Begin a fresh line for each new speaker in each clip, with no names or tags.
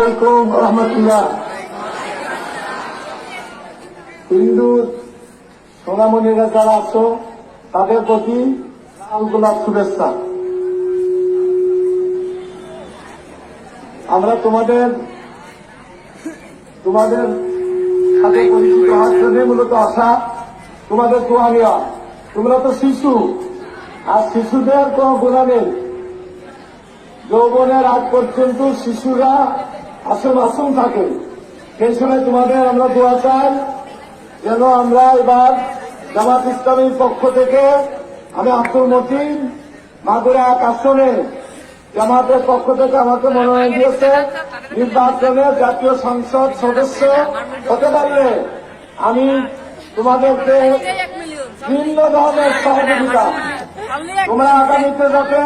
আলাইকুম রহমতুল্লাহ। হিন্দু সোনামণিরা যারা আছো, তাদের প্রতি লাল গোলাপ শুভেচ্ছা। আমরা তোমাদের তোমাদের সাথে পরিচিত হওয়ার জন্য মূলত আসা তোমাদের দোয়া নেওয়া তোমরা তো শিশু, আর শিশুদের কোনো গুণা নেই। যৌবনের আগ পর্যন্ত শিশুরা আসন আসন থাকে। সেই সময় তোমাদের আমরা দোয়া চাই, যেন আমরা এবার জামাত ইসলামীর পক্ষ থেকে আমি আব্দুল মতিন মাগুরা এক আসনে জামাতের পক্ষ থেকে আমাকে মনোনয়ন দিয়েছে। নির্বাচনে জাতীয় সংসদ সদস্য হতে পারলে আমি তোমাদেরকে ভিন্ন ধরনের সহযোগিতা তোমরা আগামীতে যাতে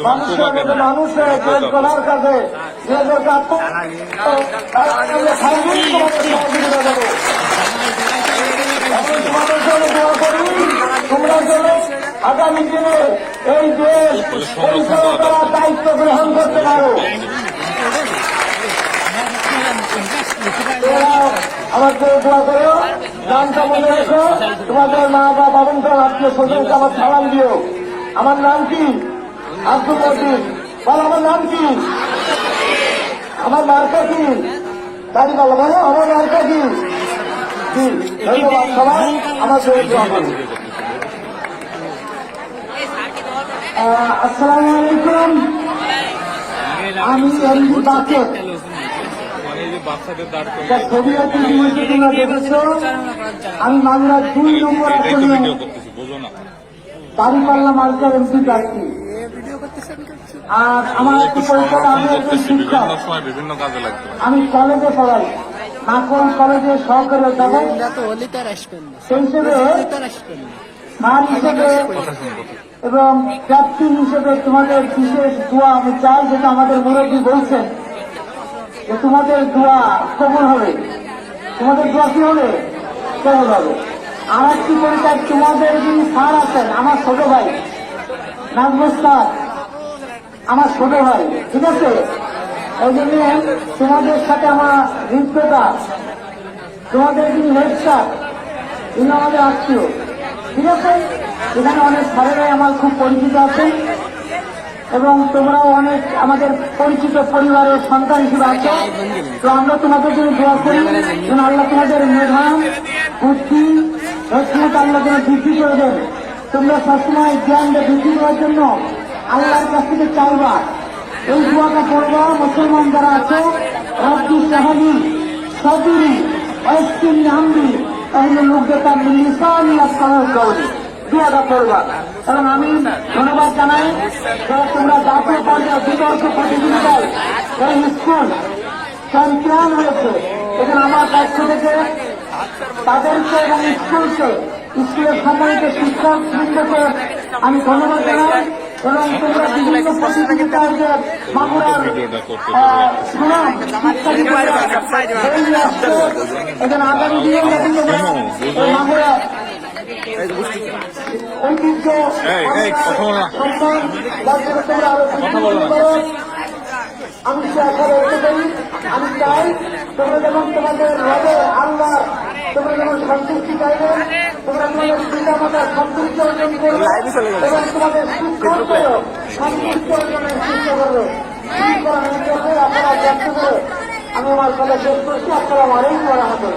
মানুষের মধ্যে মানুষের দেশ গড়ার কাজে তার তোমরা যেন আগামী দিনে এই দেশ পরিচালনা করার দায়িত্ব গ্রহণ করতে পারো। আমাকে দোয়া করো নামটা মনে রেখো। তোমাদের মা বা বাবনকে আত্মীয় স্বজনকে আমার সালাম দিও আমার নাম কি? আব্দুল মজিদ বল, আমার নাম কি? আমার মার্কা কি? দাঁড়ি বলো বলো, আমার মার্কা কি? ধন্যবাদ সবাই, আমার আসসালামু আলাইকুম। আমি এমডি
যে বাচ্চাদের দাঁড়
আমি মাগুরা দুই নম্বর
এটাই তো
আসনে।
ভিডিও করতেছি বোঝো না।
দাঁড়িপাল্লা মার্কার এমপি প্রার্থী। আর আমার একটু পরিচয় আমি একজন শিক্ষক।
বিভিন্ন সময় বিভিন্ন কাজে লাগবে
আমি কলেজে পড়াই নাকল কলেজে সহকারী অধ্যাপক। সেই হিসেবে হিসেবে এবং ক্যাপ্টেন হিসেবে তোমাদের বিশেষ দোয়া আমি চাই যেটা আমাদের মুরব্বী বলছেন। যে তোমাদের দোয়া কবল হবে? তোমাদের দোয়া কি হবে? কবল হবে? আর একটি পরিচয় তোমাদের যিনি স্যার আছেন, আমার ছোট ভাই, নাজমুল আমার ছোট ভাই, ঠিক আছে? ওই জন্য তোমাদের সাথে আমার হৃদয়তা তোমাদের যিনি হেড স্যার, তিনি আমাদের আত্মীয়, ঠিক আছে? এখানে অনেক স্যারেরাই আমার খুব পরিচিত আছেন। এবং তোমরাও অনেক আমাদের পরিচিত পরিবারের সন্তান হিসেবে আছো। তো আমরা তোমাদের জন্য দোয়া করি, যেন আল্লাহ তোমাদের মেধা বুদ্ধি হেকমত আল্লাহ যেন বৃদ্ধি করে দেন। তোমরা সবসময় জ্ঞানটা বৃদ্ধি করার জন্য আল্লাহর কাছ থেকে চাইবা। এই দোয়াটা করবা মুসলমান যারা আছে, রব্বি সাহাবি সবিরি ঐস্কিন নামবি তাহলে লোকদেরটা মিলিসানি আপনার করি দোয়াটা করবা কারণ আমি ধন্যবাদ জানাই যারা তোমরা জাতীয় পর্যায়ে বিতর্ক প্রতিযোগিতায় এই স্কুল চ্যাম্পিয়ন হয়েছে এখানে আমার পক্ষ থেকে তাদেরকে এবং স্কুলকে, স্কুলের সম্মানিত শিক্ষক বৃন্দকে আমি ধন্যবাদ জানাই এবং তোমরা বিভিন্ন প্রতিযোগিতায় যে। এখানে আগামী দিনে যাতে তোমরা এই মাগুরা ঐতিহ্য। সম্মান তোমরা আরও। আমি সে আশা আমি চাই তোমরা যেমন তোমাদের রবে আল্লাহ তোমরা যেমন সন্তুষ্টি চাইবে তোমরা তোমাদের পিতা মাতার সন্তুষ্টি অর্জন করবে এবং তোমাদের শিক্ষকদেরও সন্তুষ্টি অর্জনের চেষ্টা করবে আপনারা ব্যক্ত করে আমি আমার কথা শেষ করছি আপনারা অনেক করা হতো